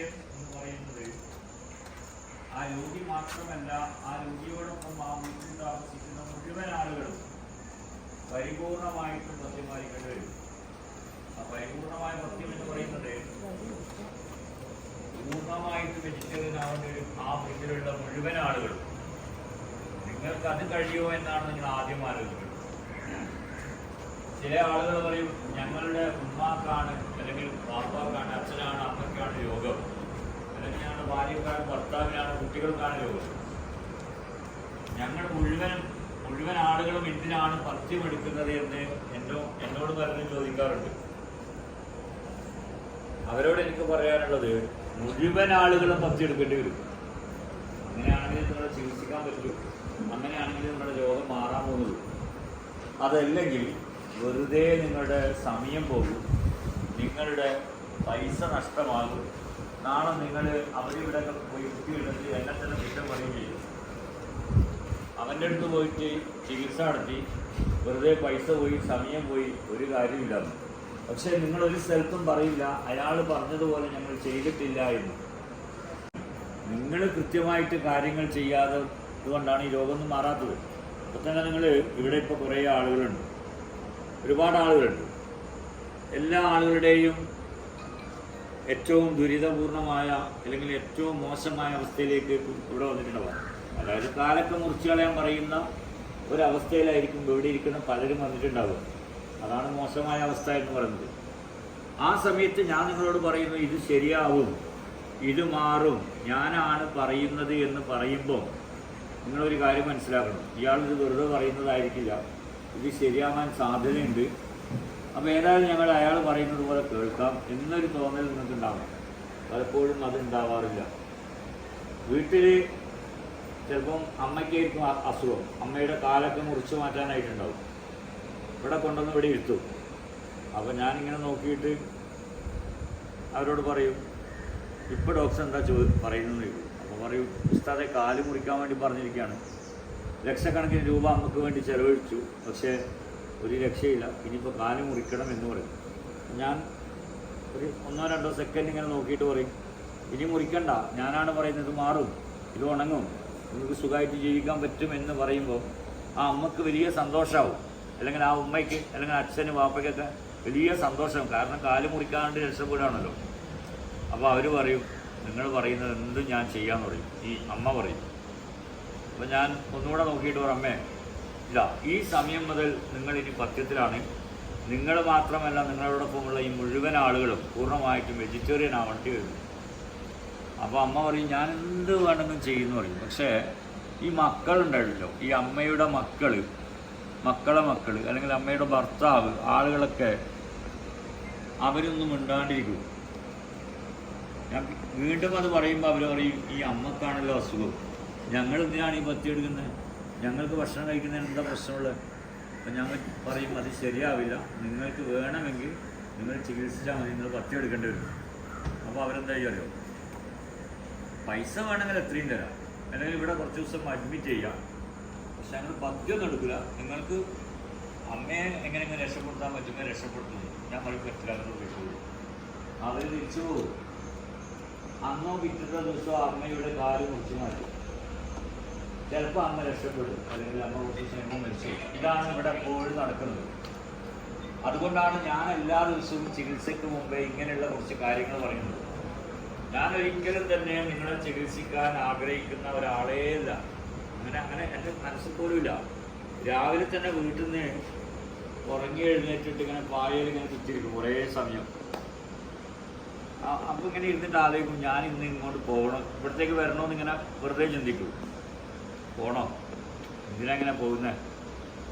ഐക്യം എന്ന് പറയുന്നത് ആ രോഗി മാത്രമല്ല ആ രോഗിയോടൊപ്പം ആ വീട്ടിൽ താമസിക്കുന്ന മുഴുവൻ ആളുകളും പരിപൂർണമായിട്ടും സത്യമായിരിക്കേണ്ടി വരും. ആ പരിപൂർണമായ സത്യം എന്ന് പറയുന്നത് പൂർണമായിട്ട് വെജിറ്റേറിയൻ ആവേണ്ട ആ വീട്ടിലുള്ള മുഴുവൻ ആളുകളും. നിങ്ങൾക്ക് അത് കഴിയുമോ എന്നാണ് നിങ്ങൾ ആദ്യം ആലോചിക്കുന്നത് ചില ആളുകൾ പറയും ഞങ്ങളുടെ ഉമ്മാക്കാണ് അല്ലെങ്കിൽ പാപ്പാക്കാണ് അച്ഛനാണ് അമ്മയ്ക്കാണ് യോഗം അല്ലെങ്കിൽ ഞങ്ങളുടെ ഭാര്യക്കാണ് ഭർത്താവിനാണ് കുട്ടികൾക്കാണ് രോഗം? ഞങ്ങൾ മുഴുവൻ മുഴുവൻ ആളുകളും എന്തിനാണ് പത്യം എടുക്കുന്നത് എന്ന് എന്നോ എന്നോട് പലരും ചോദിക്കാറുണ്ട്. അവരോട് എനിക്ക് പറയാനുള്ളത് മുഴുവൻ ആളുകളും പത്യം എടുക്കേണ്ടി വരും. അങ്ങനെയാണെങ്കിൽ നിങ്ങളെ ചികിത്സിക്കാൻ പറ്റും. അങ്ങനെയാണെങ്കിൽ നിങ്ങളുടെ രോഗം മാറാൻ പോകുന്നുള്ളൂ അതല്ലെങ്കിൽ വെറുതെ നിങ്ങളുടെ സമയം പോകും നിങ്ങളുടെ പൈസ നഷ്ടമാകും. നാളെ നിങ്ങൾ അവരിവിടെ പോയി കുത്തിയിടത്ത് എന്നെ തന്നെ കുറ്റം പറയുകയും ചെയ്യും അവന്റെ അടുത്ത് പോയിട്ട് ചികിത്സ നടത്തി വെറുതെ പൈസ പോയി സമയം പോയി ഒരു കാര്യമില്ല പക്ഷേ നിങ്ങളൊരു സ്ഥലത്തും പറയില്ല അയാൾ പറഞ്ഞതുപോലെ ഞങ്ങൾ ചെയ്തിട്ടില്ല എന്ന്. നിങ്ങൾ കൃത്യമായിട്ട് കാര്യങ്ങൾ ചെയ്യാതെ ഇതുകൊണ്ടാണ് ഈ രോഗമൊന്നും മാറാത്തത്. അപ്പം തന്നെ നിങ്ങൾ ഇവിടെ ഇപ്പോൾ കുറേ ആളുകളുണ്ട്. ഒരുപാട് ആളുകളുണ്ട്. എല്ലാ ആളുകളുടെയും ഏറ്റവും ദുരിതപൂർണമായ അല്ലെങ്കിൽ ഏറ്റവും മോശമായ അവസ്ഥയിലേക്ക് ഇവിടെ വന്നിട്ടുണ്ടാവാം അതായത് കാലൊക്കെ മുറിച്ച് കളയാൻ പറയുന്ന ഒരവസ്ഥയിലായിരിക്കും ഇവിടെ ഇരിക്കുന്ന പലരും വന്നിട്ടുണ്ടാവുക. അതാണ് മോശമായ അവസ്ഥ എന്ന് പറയുന്നത്. ആ സമയത്ത് ഞാൻ നിങ്ങളോട് പറയുന്നു ഇത് ശരിയാവും ഇത് മാറും ഞാനാണ് പറയുന്നത് എന്ന് പറയുമ്പോൾ നിങ്ങളൊരു കാര്യം മനസ്സിലാക്കണം. ഇയാൾ വെറുതെ പറയുന്നതായിരിക്കില്ല. ഇത് ശരിയാവാൻ സാധ്യതയുണ്ട്. അപ്പോൾ ഏതായാലും ഞങ്ങൾ അയാൾ പറയുന്നത് പോലെ കേൾക്കാം എന്നൊരു തോന്നൽ നിങ്ങൾക്ക് ഉണ്ടാവാം പലപ്പോഴും അത് ഉണ്ടാവാറില്ല. വീട്ടിൽ ചിലപ്പം അമ്മയ്ക്കായിരിക്കും അസുഖം. അമ്മയുടെ കാലൊക്കെ മുറിച്ച് മാറ്റാനായിട്ടുണ്ടാവും. ഇവിടെ കൊണ്ടുവന്ന് ഇവിടെ ഇരുത്തും. അപ്പോൾ ഞാനിങ്ങനെ നോക്കിയിട്ട് അവരോട് പറയും ഇപ്പോൾ ഡോക്ടർ എന്താ ചോ പറയുന്നത് ചോദിക്കും. അപ്പോൾ പറയും ഉസ്താദെ കാൽ മുറിക്കാൻ വേണ്ടി പറഞ്ഞിരിക്കുകയാണ്. ലക്ഷക്കണക്കിന് രൂപ നമുക്ക് വേണ്ടി ചെലവഴിച്ചു. പക്ഷേ ഒരു രക്ഷയില്ല. ഇനിയിപ്പോൾ കാൽ മുറിക്കണം എന്ന് പറയും. ഞാൻ ഒരു ഒന്നോ രണ്ടോ സെക്കൻഡ് ഇങ്ങനെ നോക്കിയിട്ട് പറയും. ഇനി മുറിക്കണ്ട. ഞാനാണ് പറയുന്നത് മാറും. ഇത് ഉണങ്ങും. നിങ്ങൾക്ക് സുഖമായിട്ട് ജീവിക്കാൻ പറ്റും എന്ന് പറയുമ്പോൾ ആ അമ്മയ്ക്ക് വലിയ സന്തോഷമാവും അല്ലെങ്കിൽ ആ ഉമ്മയ്ക്ക് അല്ലെങ്കിൽ അച്ഛനും വാപ്പയ്ക്കൊക്കെ വലിയ സന്തോഷം. കാരണം കാൽ മുറിക്കാണ്ട് രക്ഷപ്പെടുകയാണല്ലോ. അപ്പോൾ അവർ പറയും നിങ്ങൾ പറയുന്നത് എന്തും ഞാൻ ചെയ്യാമെന്ന് പറയും ഈ അമ്മ പറയും. അപ്പോൾ ഞാൻ ഒന്നുകൂടെ നോക്കിയിട്ട് പറമ്മേ ഇല്ല ഈ സമയം മുതൽ നിങ്ങൾ ഇനി പഥ്യത്തിലാണ് നിങ്ങൾ മാത്രമല്ല നിങ്ങളോടൊപ്പമുള്ള ഈ മുഴുവൻ ആളുകളും പൂർണമായിട്ടും വെജിറ്റേറിയൻ ആവേണ്ടി വരും. അപ്പോൾ അമ്മ പറയും ഞാൻ എന്ത് വേണമെങ്കിലും ചെയ്യുന്നു പറയും. പക്ഷേ ഈ മക്കളുണ്ടല്ലോ ഈ അമ്മയുടെ മക്കൾ മക്കളെ മക്കൾ അല്ലെങ്കിൽ അമ്മയുടെ ഭർത്താവ് ആളുകളൊക്കെ അവരൊന്നും മിണ്ടാണ്ടിരിക്കും. ഞാൻ വീണ്ടും അത് പറയുമ്പോൾ അവർ പറയും ഈ അമ്മക്കാണല്ലോ അസുഖം. ഞങ്ങൾ എന്തിനാണ് ഈ പത്തി എടുക്കുന്നത്? ഞങ്ങൾക്ക് ഭക്ഷണം കഴിക്കുന്നതിന് എന്താ പ്രശ്നമുള്ളത്? അപ്പം ഞങ്ങൾ പറയും അത് ശരിയാവില്ല. നിങ്ങൾക്ക് വേണമെങ്കിൽ നിങ്ങൾ ചികിത്സിച്ചാൽ മതി നിങ്ങൾ പത്തി എടുക്കേണ്ടി വരും. അപ്പോൾ അവരെന്താ അറിയോ? പൈസ വേണമെങ്കിൽ എത്രയും തരാം. അല്ലെങ്കിൽ ഇവിടെ കുറച്ച് ദിവസം അഡ്മിറ്റ് ചെയ്യാം. പക്ഷെ ഞങ്ങൾ പദ്യമൊന്നും എടുക്കില്ല നിങ്ങൾക്ക് അമ്മയെ എങ്ങനെയെങ്കിലും രക്ഷപ്പെടുത്താൻ പറ്റുമെങ്കിൽ രക്ഷപ്പെടുത്തുന്നു ഞാൻ പറയും പറ്റില്ല അവർ തിരിച്ചു പോകും. അന്നോ പിറ്റത്തെ ദിവസമോ അമ്മയുടെ കാൽ മുറിച്ച് മാറ്റും. ചിലപ്പോൾ അമ്മ രക്ഷപ്പെടും. അല്ലെങ്കിൽ അമ്മ കുറച്ച് ക്ഷേമം മരിച്ചു. ഇതാണ് ഇവിടെ എപ്പോഴും നടക്കുന്നത്. അതുകൊണ്ടാണ് ഞാൻ എല്ലാ ദിവസവും ചികിത്സയ്ക്ക് മുമ്പേ ഇങ്ങനെയുള്ള കുറച്ച് കാര്യങ്ങൾ പറയുന്നത്. ഞാൻ ഒരിക്കലും തന്നെ നിങ്ങളെ ചികിത്സിക്കാൻ ആഗ്രഹിക്കുന്ന ഒരാളേ ഇല്ല. അങ്ങനെ അങ്ങനെ എന്റെ മനസ്സിൽ പോലും ഇല്ല. രാവിലെ തന്നെ വീട്ടിൽ നിന്ന് ഉറങ്ങി എഴുന്നേറ്റിട്ട് ഇങ്ങനെ പായയിൽ ഇങ്ങനെ കുത്തിരിക്കും കുറേ സമയം. അപ്പോൾ ഇങ്ങനെ ഇരുന്നിട്ട് ആലോചിക്കും ഞാൻ ഇന്ന് ഇങ്ങോട്ട് പോകണം. ഇവിടത്തേക്ക് വരണമെന്ന് ഇങ്ങനെ വെറുതെ ചിന്തിക്കും. പോണോ? എന്തിനാ ഇങ്ങനെ പോകുന്നത്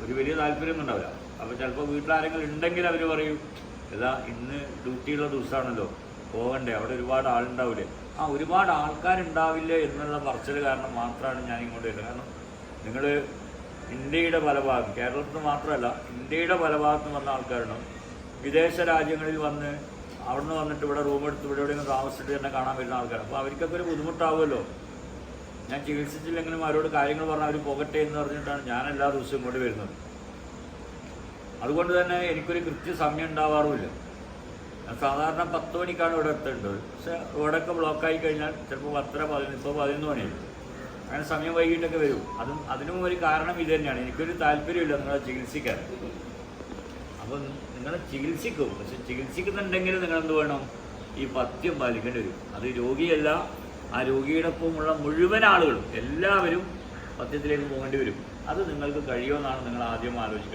ഒരു വലിയ താല്പര്യമൊന്നും ഉണ്ടാവില്ല അപ്പോൾ ചിലപ്പോൾ വീട്ടിലാരെങ്കിലും ഉണ്ടെങ്കിൽ അവർ പറയും ഇതാ ഇന്ന് ഡ്യൂട്ടിയുള്ള ദിവസമാണല്ലോ പോകണ്ടേ അവിടെ ഒരുപാട് ആളുണ്ടാവില്ലേ ആ ഒരുപാട് ആൾക്കാരുണ്ടാവില്ല എന്നുള്ള പറച്ചിൽ കാരണം മാത്രമാണ് ഞാൻ ഇങ്ങോട്ട് വരുന്നത്. കാരണം നിങ്ങൾ ഇന്ത്യയുടെ പല ഭാഗം കേരളത്തിൽ നിന്ന് മാത്രമല്ല ഇന്ത്യയുടെ പല ഭാഗത്തും വന്ന ആൾക്കാരുണ്ടാവും. വിദേശ രാജ്യങ്ങളിൽ വന്ന് അവിടെ നിന്ന് വന്നിട്ട് ഇവിടെ റൂം എടുത്ത് ഇവിടെ എവിടെയെങ്കിലും താമസിച്ചിട്ട് തന്നെ കാണാൻ വരുന്ന ആൾക്കാർ അപ്പോൾ അവർക്കൊക്കെ ഒരു ബുദ്ധിമുട്ടാവുമല്ലോ. ഞാൻ ചികിത്സിച്ചില്ലെങ്കിലും അവരോട് കാര്യങ്ങൾ പറഞ്ഞാൽ അവർ പോകട്ടെ എന്ന് പറഞ്ഞിട്ടാണ് ഞാൻ എല്ലാ ദിവസവും ഇങ്ങോട്ട് വരുന്നത്. അതുകൊണ്ട് തന്നെ എനിക്കൊരു കൃത്യ സമയം ഉണ്ടാവാറുമില്ല. ഞാൻ സാധാരണ പത്ത് മണിക്കാണ് ഇവിടെ എത്തേണ്ടത്. പക്ഷേ ഇവിടെയൊക്കെ ബ്ലോക്കായി കഴിഞ്ഞാൽ ചിലപ്പോൾ പത്തര പതിനൊന്ന് ഇപ്പോൾ പതിനൊന്ന് മണിയായി. അങ്ങനെ സമയം വൈകിട്ടൊക്കെ വരും. അതും അതിനും ഒരു കാരണം ഇത് തന്നെയാണ്. എനിക്കൊരു താല്പര്യമില്ല നിങ്ങളെ ചികിത്സിക്കാൻ. അപ്പം നിങ്ങൾ ചികിത്സിക്കും. പക്ഷെ ചികിത്സിക്കുന്നുണ്ടെങ്കിൽ നിങ്ങളെന്ത് വേണം? ഈ പഥ്യം പാലിക്കേണ്ടി വരും. അത് രോഗിയല്ല ആ രോഗിയോടൊപ്പമുള്ള മുഴുവൻ ആളുകളും എല്ലാവരും സത്യത്തിലേക്ക് പോകേണ്ടി വരും. അത് നിങ്ങൾക്ക് കഴിയുമെന്നാണ് നിങ്ങൾ ആദ്യം ആലോചിക്കേണ്ടത്.